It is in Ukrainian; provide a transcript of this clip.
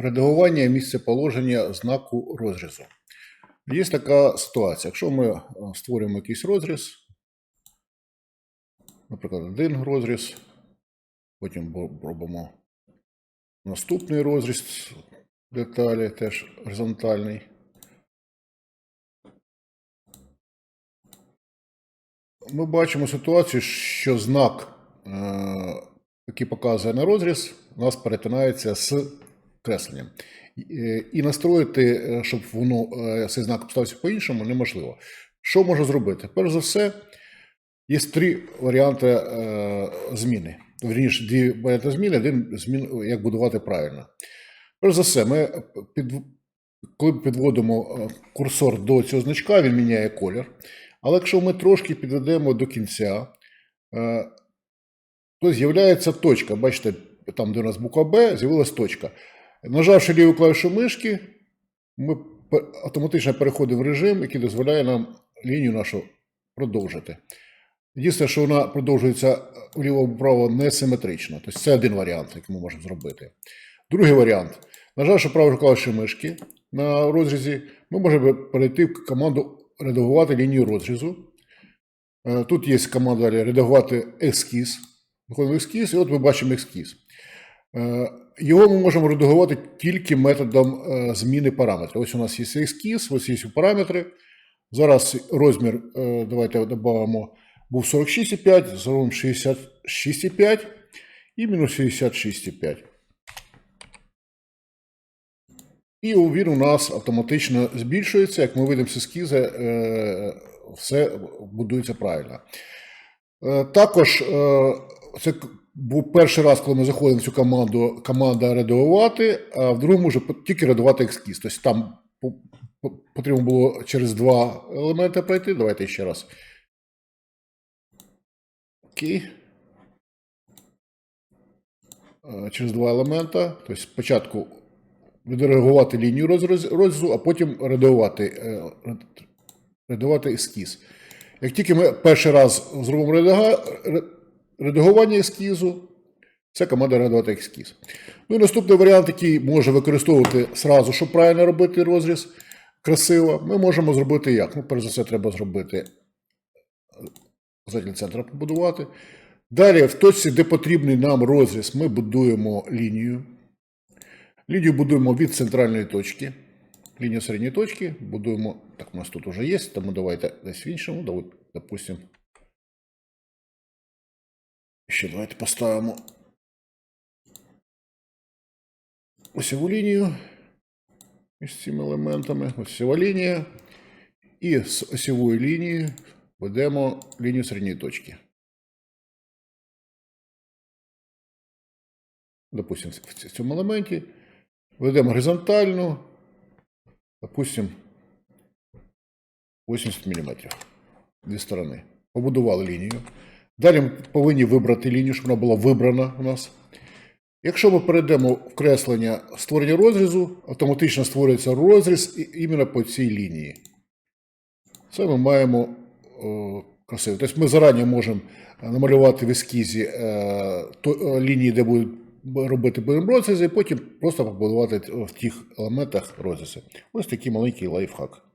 редагування місцеположення знаку розрізу. Є така ситуація. Якщо ми е, створюємо якийсь розріз, наприклад, один розріз, потім робимо наступний розріз деталі, теж горизонтальний. Ми бачимо ситуацію, що знак, е, який показує на розріз, у нас перетинається з кресленням. І- е, настроїти, е, щоб воно е, цей знак поставився по-іншому, неможливо. Що можна зробити? Перш за все, є три варіанти зміни. Вірніше, дві варіанти зміни, один змін, як будувати правильно. Перш за все, ми під, коли підводимо курсор до цього значка, він міняє колір. Але якщо ми трошки підведемо до кінця, то з'являється точка. Бачите, там, де у нас буква Б, з'явилася точка. Нажавши ліву клавішу мишки, ми автоматично переходимо в режим, який дозволяє нам лінію нашу продовжити. Єдине, що вона продовжується вліво-вправо несиметрично. Тобто це один варіант, який ми можемо зробити. Другий варіант. Нажавши правою клавішою мишки на розрізі, ми можемо перейти в команду редагувати лінію розрізу. Е, Тут є команда редагувати ескіз. Виходимо ескіз, і от ми бачимо ескіз. Його ми можемо редагувати тільки методом е, зміни параметрів. Ось у нас є ескіз, ось є параметри. Зараз розмір, е, давайте додамо, був 46,5, зробимо 66,5 і мінус 66,5. І він у нас автоматично збільшується. Як ми видимо з ескізи, е, все будується правильно. Також це був перший раз, коли ми заходимо в цю команду, команда редагувати, а в другому вже тільки редагувати ескіз. Тобто там по- по- потрібно було через два елементи пройти. Давайте ще раз. Окей. Через два елемента. Тобто спочатку відредагувати лінію розріз- розрізу, а потім редагувати, е, редагувати ескіз. Як тільки ми перший раз зробимо редагування ескізу, це команда редагувати ескіз. Ну і наступний варіант, який може використовувати сразу, щоб правильно робити розріз красиво, ми можемо зробити як? Ну, перш за все, треба зробити задній центр побудувати. Далі, в точці, де потрібний нам розріз, ми будуємо лінію. Лінію будуємо від центральної точки. Лінію середньої точки будуємо. Так, у нас тут вже є, тому давайте десь в іншому. Давай, Допустим. Ще давайте поставимо осьову лінію із цими елементами. Осьова лінія. І з осьової лінії ведемо лінію середньої точки. Допустим, в цьому елементі ведемо горизонтальну, допустим, 80 мм. Дві сторони. Побудували лінію. Далі ми повинні вибрати лінію, щоб вона була вибрана у нас. Якщо ми перейдемо в креслення створення розрізу, автоматично створюється розріз іменно по цій лінії. Це ми маємо о, красиво. Тобто ми зарані можемо намалювати в ескізі е, то, е, лінії, де будуть робити будемо розрізи, і потім просто побудувати в тих елементах розрізи. Ось такий маленький лайфхак.